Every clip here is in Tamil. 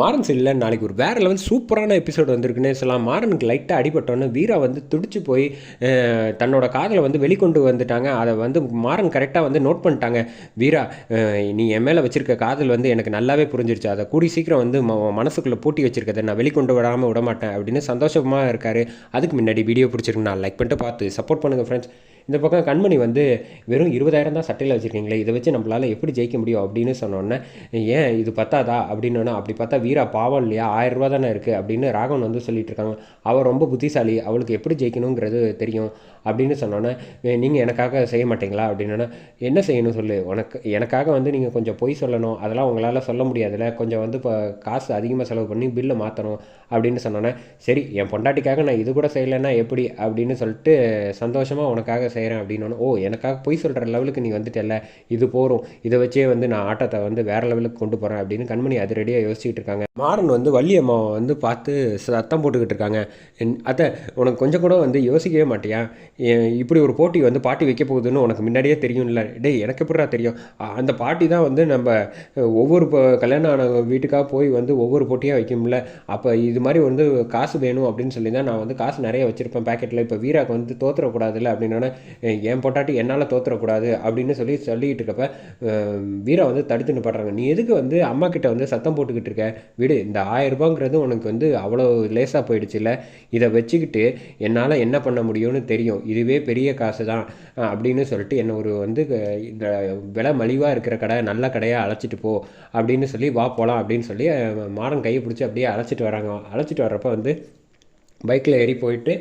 மாறன் சீரியலில் நாளைக்கு ஒரு வேறு லெவல் சூப்பரான எபிசோடு வந்திருக்குன்னே சொல்லலாம். மாறனுக்கு லைட்டாக அடிபட்டோன்னு வீரா வந்து துடிச்சு போய் தன்னோட காதலை வந்து வெளிக்கொண்டு வந்துட்டாங்க. அதை வந்து மாறன் கரெக்டாக வந்து நோட் பண்ணிட்டாங்க. வீரா நீ என் மேலே வச்சிருக்க காதல் வந்து எனக்கு நல்லாவே புரிஞ்சிருச்சு. அதை கூடி சீக்கிரம் வந்து ம மனசுக்குள்ளே பூட்டி வச்சிருக்கதை நான் வெளிக்கொண்டு விடாமல் விட மாட்டேன் அப்படின்னு சந்தோஷமாக இருக்காரு. அதுக்கு முன்னாடி வீடியோ பிடிச்சிருக்கு நான் லைக் பண்ணிட்டு பார்த்து சப்போர்ட் பண்ணுங்கள் ஃப்ரெண்ட்ஸ் இந்த பக்கம் கண்மணி வந்து வெறும் இருபதாயிரம் தான் சட்டையில் வச்சுருக்கீங்களே இதை வச்சு நம்மளால் எப்படி ஜெயிக்க முடியும் அப்படின்னு சொன்னோன்னே ஏன் இது பத்தாதா? அப்படின்னோன்னா அப்படி பார்த்தா வீரா பாவம் இல்லையா? ஆயிரம் ரூபா தானே இருக்குது அப்படின்னு ராகவன் வந்து சொல்லிட்டு இருக்காங்க. அவள் ரொம்ப புத்திசாலி. அவளுக்கு எப்படி ஜெயிக்கணுங்கிறது தெரியும். அப்படின்னு சொன்னோன்னே நீங்கள் எனக்காக செய்ய மாட்டீங்களா? அப்படின்னா என்ன செய்யணும் சொல்லு? உனக்கு எனக்காக வந்து நீங்கள் கொஞ்சம் பொய் சொல்லணும். அதெல்லாம் உங்களால் சொல்ல முடியாதுல்ல. கொஞ்சம் வந்து இப்போ காசு அதிகமாக செலவு பண்ணி பில்லை மாற்றணும் அப்படின்னு சொன்னோன்னே சரி என் பொண்டாட்டிக்காக நான் இது கூட செய்யலைன்னா எப்படி? அப்படின்னு சொல்லிட்டு சந்தோஷமாக உனக்காக செய்கிறேன் அப்படின்னு ஓ எனக்காக பொய் சொல்கிற லெவலுக்கு நீ வந்துட்டல இது போகிறோம் இதை வச்சே வந்து நான் ஆட்டத்தை வந்து வேறு லெவலுக்கு கொண்டு போகிறேன் அப்படின்னு கண்மணி அது ரெடியாக யோசிச்சுட்டு இருக்காங்க. மாறன் வந்து வள்ளி அம்மாவை வந்து பார்த்து சத்தம் போட்டுக்கிட்டு இருக்காங்க. அத்தை உனக்கு கொஞ்சம் கூட வந்து யோசிக்கவே மாட்டியா? இப்படி ஒரு போட்டி வந்து பாட்டி வைக்க போகுதுன்னு உனக்கு முன்னாடியே தெரியும்ல. டேய் எனக்கு எப்படா தெரியும்? அந்த பாட்டி தான் வந்து நம்ம ஒவ்வொரு கல்யாணம் ஆன வீட்டுக்காக போய் வந்து ஒவ்வொரு போட்டியாக வைக்கும்ல. அப்போ இது மாதிரி வந்து காசு வேணும் அப்படின்னு சொல்லி தான் நான் வந்து காசு நிறைய வச்சுருப்பேன் பேக்கெட்டில் இப்போ வீராக்கு வந்து தோத்துறக்கூடாதுல்ல அப்படின்னோடனே என் பொட்டாட்டி என்னால் தோத்துறக்கூடாது அப்படின்னு சொல்லி சொல்லிக்கிட்டு இருக்கப்ப வீரா வந்து தடுத்து நிப்பாடுறாங்க நீ எதுக்கு வந்து அம்மா கிட்ட வந்து சத்தம் போட்டுக்கிட்டு இருக்க? வீடு இந்த ஆயிரம் ரூபாங்கிறது உனக்கு வந்து அவ்வளோ லேசாக போயிடுச்சுல்ல இதை வச்சுக்கிட்டு என்னால் என்ன பண்ண முடியும்னு தெரியும். இதுவே பெரிய காசு தான் அப்படின்னு சொல்லிட்டு என்னை ஒரு வந்து இந்த விலை மலிவாக இருக்கிற கடை நல்ல கடையாக அழைச்சிட்டு போ அப்படின்னு சொல்லி வா போகலாம் அப்படின்னு சொல்லி மாடன் கையை பிடிச்சி அப்படியே அழைச்சிட்டு வராங்க. அழைச்சிட்டு வர்றப்ப வந்து பைக்கில் ஏறி போயிட்டு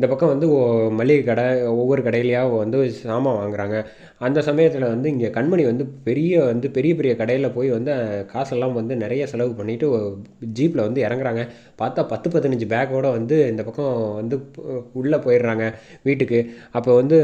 இந்த பக்கம் வந்து ஓ- மளிகை கடை ஒவ்வொரு கடையிலையா வந்து சாமான் வாங்குறாங்க. அந்த சமயத்தில் வந்து இங்கே கண்மணி வந்து பெரிய வந்து பெரிய பெரிய கடையில் போய் வந்து காசெல்லாம் வந்து நிறைய செலவு பண்ணிவிட்டு ஜீப்பில் வந்து இறங்குறாங்க. பார்த்தா பத்து பதினஞ்சு பேக்கோடு வந்து இந்த பக்கம் வந்து உள்ளே போயிடுறாங்க வீட்டுக்கு. அப்போ வந்து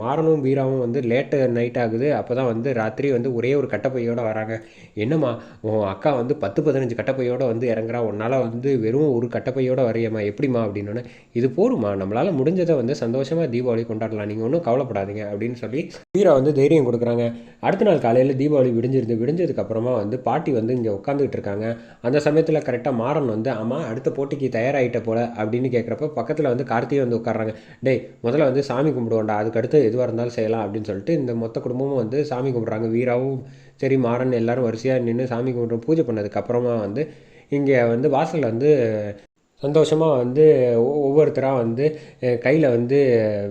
மாறனும் வீராவும் வந்து லேட்டு நைட் ஆகுது. அப்போ தான் வந்து ராத்திரி வந்து ஒரே ஒரு கட்டப்பையோடு வராங்க. என்னம்மா உன் அக்கா வந்து பத்து பதினஞ்சு கட்டப்பையோடு வந்து இறங்குறா. உன்னால் வந்து வெறும் ஒரு கட்டப்பையோடு வரையம்மா. எப்படிம்மா அப்படின்னோடனே இது போருமா நம்மளால் முடிஞ்சதை வந்து சந்தோஷமாக தீபாவளி கொண்டாடலாம். நீங்கள் ஒன்றும் கவலைப்படாதீங்க அப்படின்னு சொல்லி வீரா வந்து தைரியம் கொடுக்குறாங்க. அடுத்த நாள் காலையில் தீபாவளி விடிஞ்சிருந்து விடிஞ்சதுக்கப்புறமா வந்து பாட்டி வந்து இங்கே உட்காந்துக்கிட்டு இருக்காங்க. அந்த சமயத்தில் கரெக்டாக மாறன் வந்து அம்மா அடுத்த போட்டிக்கு தயாராகிட்ட போல அப்படின்னு கேட்குறப்ப பக்கத்தில் வந்து கார்த்திகை வந்து உட்காடுறாங்க டேய் முதல்ல வந்து சாமி கும்பிடுவோம்டா அதுக்கடுத்து எதுவாக இருந்தாலும் செய்யலாம் அப்படின்னு சொல்லிட்டு இந்த மொத்த குடும்பமும் வந்து சாமி கும்பிட்றாங்க. வீராவும் சரி மாறன் எல்லாரும் வரிசையாக நின்று சாமி கும்பிட்றோம் பூஜை பண்ணதுக்கப்புறமா வந்து இங்கே வந்து வாசலில் வந்து சந்தோஷமாக வந்து ஒவ்வொருத்தராக வந்து கையில் வந்து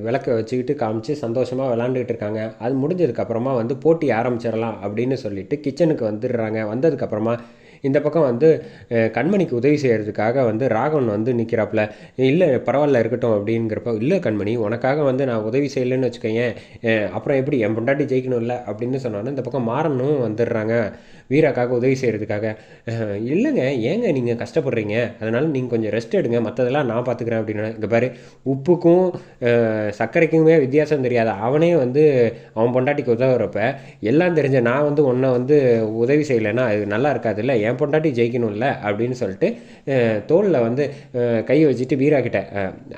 விளக்க வச்சுக்கிட்டு காமிச்சு சந்தோஷமாக விளாண்டுக்கிட்டு இருக்காங்க. அது முடிஞ்சதுக்கப்புறமா வந்து போட்டி ஆரம்பிச்சிடலாம் அப்படின்னு சொல்லிட்டு கிச்சனுக்கு வந்துடுறாங்க. வந்ததுக்கப்புறமா இந்த பக்கம் வந்து கண்மணிக்கு உதவி செய்கிறதுக்காக வந்து ராகவன் வந்து நிற்கிறாப்புல இல்லை பரவாயில்ல இருக்கட்டும் அப்படிங்கிறப்ப இல்லை கண்மணி உனக்காக வந்து நான் உதவி செய்யலைன்னு வச்சுக்கோங்க அப்புறம் எப்படி என் பொண்டாட்டி ஜெயிக்கணும்ல? அப்படின்னு சொன்னோன்னே இந்த பக்கம் மாறனும் வந்துடுறாங்க வீராக்காக உதவி செய்கிறதுக்காக இல்லைங்க ஏங்க நீங்கள் கஷ்டப்படுறீங்க? அதனால் நீங்கள் கொஞ்சம் ரெஸ்ட் எடுங்க. மற்றதெல்லாம் நான் பார்த்துக்கிறேன் அப்படின்னா இங்கே பாரு உப்புக்கும் சர்க்கரைக்குமே வித்தியாசம் தெரியாது. அவனே வந்து அவன் பொண்டாட்டிக்கு உதவுறப்ப எல்லாம் தெரிஞ்ச நான் வந்து உன்னை வந்து உதவி செய்யலைன்னா அது நல்லா இருக்காதுல்ல? என் பொண்டாட்டி ஜெயிக்கணும்ல அப்படின்னு சொல்லிட்டு தோளில் வந்து கையை கை வச்சுட்டு வீராக்கிட்ட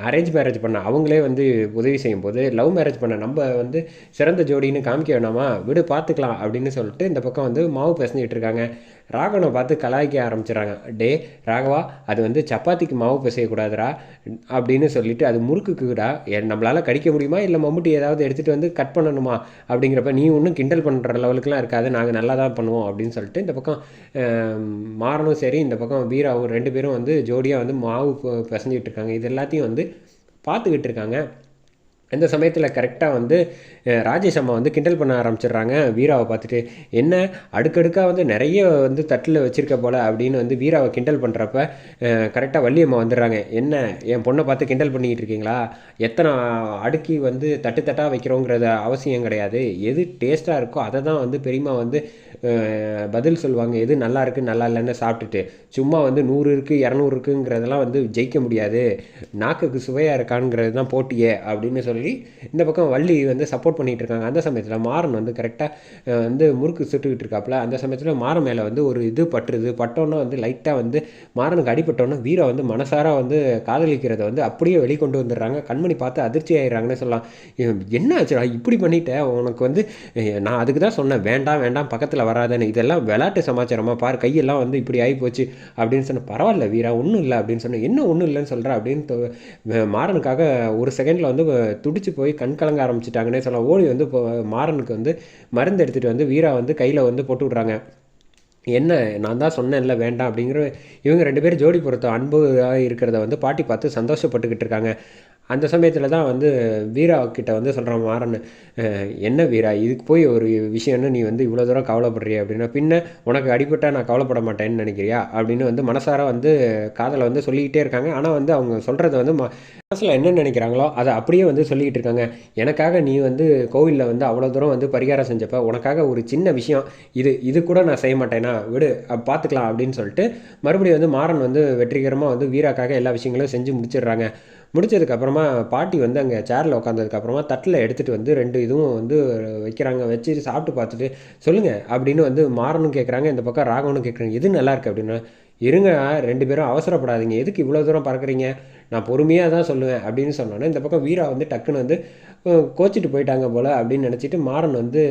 அரேஞ்ச் மேரேஜ் பண்ண அவங்களே வந்து உதவி செய்யும் போது லவ் மேரேஜ் பண்ண நம்ம வந்து சிறந்த ஜோடின்னு காமிக்க வேணாமா? விடு பார்த்துக்கலாம் அப்படின்னு சொல்லிட்டு இந்த பக்கம் வந்து மாவு பிசைஞ்சிட்டு இருக்காங்க. ராகவனை பார்த்து கலாய்க்க ஆரம்பிச்சிடுறாங்க. டே ராகவா அது வந்து சப்பாத்திக்கு மாவு பிசையக்கூடாதுரா அப்படின்னு சொல்லிட்டு அது முறுக்குக்குடா எ- நம்மளால் கடிக்க முடியுமா? இல்லை மம்முட்டி ஏதாவது எடுத்துகிட்டு வந்து கட் பண்ணணுமா? அப்படிங்கிறப்ப நீ ஒன்றும் கிண்டல் பண்ணுற லெவலுக்குலாம் இருக்காது. நாங்கள் நல்லா தான் பண்ணுவோம் அப்படின்னு சொல்லிட்டு இந்த பக்கம் மாறனும் சரி இந்த பக்கம் வீராவும் ரெண்டு பேரும் வந்து ஜோடியாக வந்து மாவு ப- பிசைஞ்சிட்டு இருக்காங்க. இது எல்லாத்தையும் வந்து பார்த்துக்கிட்டு இருக்காங்க. இந்த சமயத்தில் கரெக்டாக வந்து ராஜேஷ் அம்மா வந்து கிண்டல் பண்ண ஆரம்பிச்சிடுறாங்க. வீராவை பார்த்துட்டு என்ன? அடுக்கடுக்காக வந்து நிறைய வந்து தட்டில் வச்சுருக்க போல் அப்படின்னு வந்து வீராவை கிண்டல் பண்ணுறப்ப கரெக்டாக வள்ளியம்மா வந்துடுறாங்க. என்ன? என் பொண்ணை பார்த்து கிண்டல் பண்ணிக்கிட்டு இருக்கீங்களா? எத்தனை அடுக்கி வந்து தட்டு தட்டாக வைக்கிறோங்கிறது அவசியம் கிடையாது. எது டேஸ்ட்டாக இருக்கோ அதை தான் வந்து பெரியம்மா வந்து பதில் சொல்லுவாங்க. எது நல்லா இருக்கு நல்லா இல்லைன்னு சாப்பிட்டுட்டு. சும்மா வந்து நூறு இருக்குது இரநூறு இருக்குங்கிறதெல்லாம் வந்து ஜெயிக்க முடியாது. நாக்குக்கு சுவையாக இருக்காங்கிறது தான் போட்டியே அப்படின்னு சொல்லி இந்த பக்கம் வள்ளி வந்து சப்போர்ட் பண்ணிகிட்டு இருக்காங்க அந்த சமயத்தில் மாறன் வந்து கரெக்டாக வந்து முறுக்கு சுட்டுக்கிட்டு இருக்காப்புல அந்த சமயத்தில் மாறன் மேலே வந்து ஒரு இது பட்டுருது. பட்டோன்னே வந்து லைட்டாக வந்து மாறனுக்கு அடிபட்டோன்னே வீரா வந்து மனசார வந்து காதலிக்கிறத வந்து அப்படியே வெளிக்கொண்டு வந்துடுறாங்க. கண்மணி பார்த்து அதிர்ச்சி ஆயிடுறாங்கன்னு சொல்லலாம். என்ன ஆச்சுடா இப்படி பண்ணிட்டேன் உனக்கு வந்து நான் அதுக்கு தான் சொன்னேன். வேண்டாம் வேண்டாம் பக்கத்தில் வராதேன்னு. இதெல்லாம் விளாட்டு சமாச்சாரமாக பார். கையெல்லாம் வந்து இப்படி ஆகி போச்சு அப்படின்னு சொன்ன பரவாயில்ல வீரா ஒன்றும் இல்லை அப்படின்னு சொன்னேன் என்ன ஒன்றும் இல்லைன்னு சொல்கிறேன் அப்படின்னு மாறனுக்காக ஒரு செகண்டில் வந்து துடிச்சு போய் கண் கலங்க ஆரம்பிச்சிட்டாங்கன்னே சொல்லலாம். ஓடி வந்து இப்போ மாறனுக்கு வந்து மருந்து எடுத்துகிட்டு வந்து வீரா வந்து கையில் வந்து போட்டு விட்றாங்க. என்ன நான் தான் சொன்னேன்ல வேண்டாம் அப்படிங்கிற இவங்க ரெண்டு பேரும் ஜோடி பொறுத்த அன்பு இருக்கிறத வந்து பாட்டி பார்த்து சந்தோஷப்பட்டுக்கிட்டு இருக்காங்க. அந்த சமயத்தில் தான் வந்து வீரா கிட்ட வந்து சொல்கிறான் மாறன் என்ன வீரா இதுக்கு போய் ஒரு விஷயம்னு நீ வந்து இவ்வளோ தூரம் கவலைப்படுறிய? அப்படின்னா பின்ன உனக்கு அடிபட்டால் நான் கவலைப்பட மாட்டேன்னு நினைக்கிறியா? அப்படின்னு வந்து மனசார வந்து காதலை வந்து சொல்லிக்கிட்டே இருக்காங்க. ஆனால் வந்து அவங்க சொல்கிறத வந்து ம மனசில் என்ன நினைக்கிறாங்களோ அதை அப்படியே வந்து சொல்லிக்கிட்டு இருக்காங்க. எனக்காக நீ வந்து கோவிலில் வந்து அவ்வளோ தூரம் வந்து பரிகாரம் செஞ்சப்போ உனக்காக ஒரு சின்ன விஷயம் இது இது கூட நான் செய்ய மாட்டேனா? விடு பார்த்துக்கலாம் அப்படின்னு சொல்லிட்டு மறுபடியும் வந்து மாறன் வந்து வெற்றிகரமாக வந்து வீராக்காக எல்லா விஷயங்களும் செஞ்சு முடிச்சிடுறாங்க. முடிச்சதுக்கப்புறமா பாட்டி வந்து அங்கே சேரில் உட்காந்ததுக்கப்புறமா தட்டில் எடுத்துகிட்டு வந்து ரெண்டு இதுவும் வந்து வைக்கிறாங்க. வச்சு சாப்பிட்டு பார்த்துட்டு சொல்லுங்கள் அப்படின்னு வந்து மாறனும் கேட்குறாங்க இந்த பக்கம் ராகவனும் கேட்குறாங்க எது நல்லாயிருக்கு அப்படின்னா. இருங்க ரெண்டு பேரும் அவசரப்படாதீங்க. எதுக்கு இவ்வளோ தூரம் பறக்குறீங்க? நான் பொறுமையாக தான் சொல்லுவேன் அப்படின்னு சொன்னோன்னே இந்த பக்கம் வீரா வந்து டக்குன்னு வந்து கோச்சிட்டு போயிட்டாங்க போல் அப்படின்னு நினச்சிட்டு மாறன் வந்து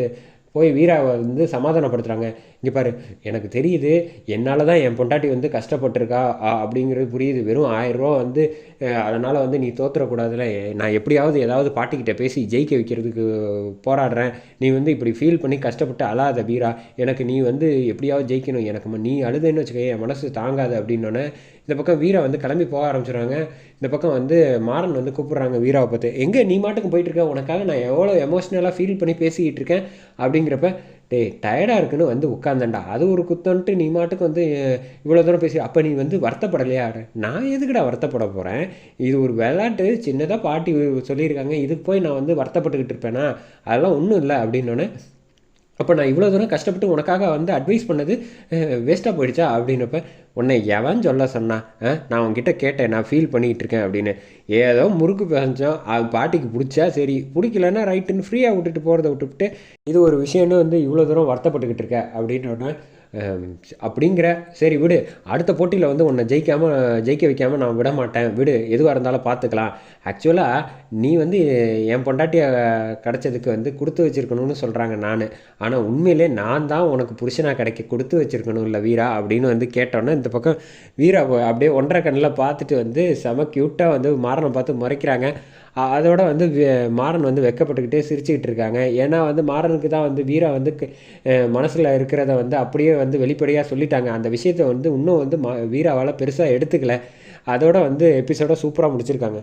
போய் வீராவை வந்து சமாதானப்படுத்துகிறாங்க இங்கே பாரு எனக்கு தெரியுது என்னால் தான் என் பொண்டாட்டி வந்து கஷ்டப்பட்டிருக்கா அப்படிங்கிறது புரியுது. வெறும் ஆயிரரூவா வந்து அதனால் வந்து நீ தோத்துறக்கூடாதுல நான் எப்படியாவது ஏதாவது பாட்டிக்கிட்ட பேசி ஜெயிக்க வைக்கிறதுக்கு போராடுறேன். நீ வந்து இப்படி ஃபீல் பண்ணி கஷ்டப்பட்டு அழாத வீரா. எனக்கு நீ வந்து எப்படியாவது ஜெயிக்கணும். எனக்கு நீ அழுதுன்னு வச்சுக்க என் மனசு தாங்காது அப்படின்னோடனே இந்த பக்கம் வீரா வந்து கிளம்பி போக ஆரம்பிச்சிடுறாங்க. இந்த பக்கம் வந்து மாறன் வந்து கூப்பிட்றாங்க வீராவை பார்த்து எங்கே நீ மாட்டுக்கு போயிட்டுருக்க உனக்காக நான் எவ்வளோ எமோஷ்னலாக ஃபீல் பண்ணி பேசிக்கிட்டு இருக்கேன். அப்படிங்கிறப்ப டே டயர்டாக இருக்குன்னு வந்து உட்காந்தண்டா அது ஒரு குத்தன்ட்டு நீ மாட்டுக்கு வந்து இவ்வளோ தூரம் பேசி அப்போ நீ வந்து வருத்தப்படலையா? நான் எதுக்குடா வருத்தப்பட போகிறேன் இது ஒரு விளையாட்டு சின்னதாக பாட்டி சொல்லியிருக்காங்க. இதுக்கு போய் நான் வந்து வருத்தப்பட்டுக்கிட்டு இருப்பேனா? அதெல்லாம் ஒன்றும் இல்லை. அப்படின்னோடனே அப்போ நான் இவ்வளோ தூரம் கஷ்டப்பட்டு உனக்காக வந்து அட்வைஸ் பண்ணது வேஸ்ட்டாக போயிடுச்சா? அப்படின்னப்ப உன்னை எவன் சொல்ல சொன்னான் நான் உன்கிட்ட கேட்டேன் நான் ஃபீல் பண்ணிகிட்டு இருக்கேன் அப்படின்னு. ஏதோ முறுக்கு பேசோம் அது பாட்டிக்கு பிடிச்சா சரி பிடிக்கலன்னா ரைட்டுன்னு ஃப்ரீயாக விட்டுட்டு போகிறத விட்டுவிட்டு இது ஒரு விஷயம்னு வந்து இவ்வளோ தூரம் வருத்தப்பட்டுக்கிட்டு இருக்க அப்படின்னோடனே அப்படிங்கிற சரி விடு அடுத்த போட்டியில் வந்து உன்னை ஜெயிக்காமல் ஜெயிக்க வைக்காமல் நான் விட மாட்டேன் விடு எதுவாக இருந்தாலும் பார்த்துக்கலாம் ஆக்சுவலாக நீ வந்து என் பொண்டாட்டியை கிடச்சதுக்கு வந்து கொடுத்து வச்சுருக்கணும்னு சொல்கிறாங்க நான். ஆனால் உண்மையிலே நான் தான் உனக்கு புருஷனாக கிடைக்க கொடுத்து வச்சுருக்கணும் இல்லை வீரா அப்படின்னு வந்து கேட்டோன்னே இந்த பக்கம் வீரா அப்படியே ஒன்றரை கண்ணில் பார்த்துட்டு வந்து செம க்யூட்டாக வந்து மாறனை பார்த்து முறைக்கிறாங்க. அதோட வந்து மாறன் வந்து வெக்கப்பட்டுக்கிட்டே சிரிச்சுக்கிட்டு இருக்காங்க ஏன்னா வந்து மாறனுக்கு தான் வந்து வீரா வந்து மனசில் இருக்கிறத வந்து அப்படியே வந்து வெளிப்படையாக சொல்லிட்டாங்க. அந்த விஷயத்த வந்து இன்னும் வந்து வீராவால் பெருசாக எடுத்துக்கல. அதோட வந்து எபிசோட சூப்பராக முடிச்சிருக்காங்க.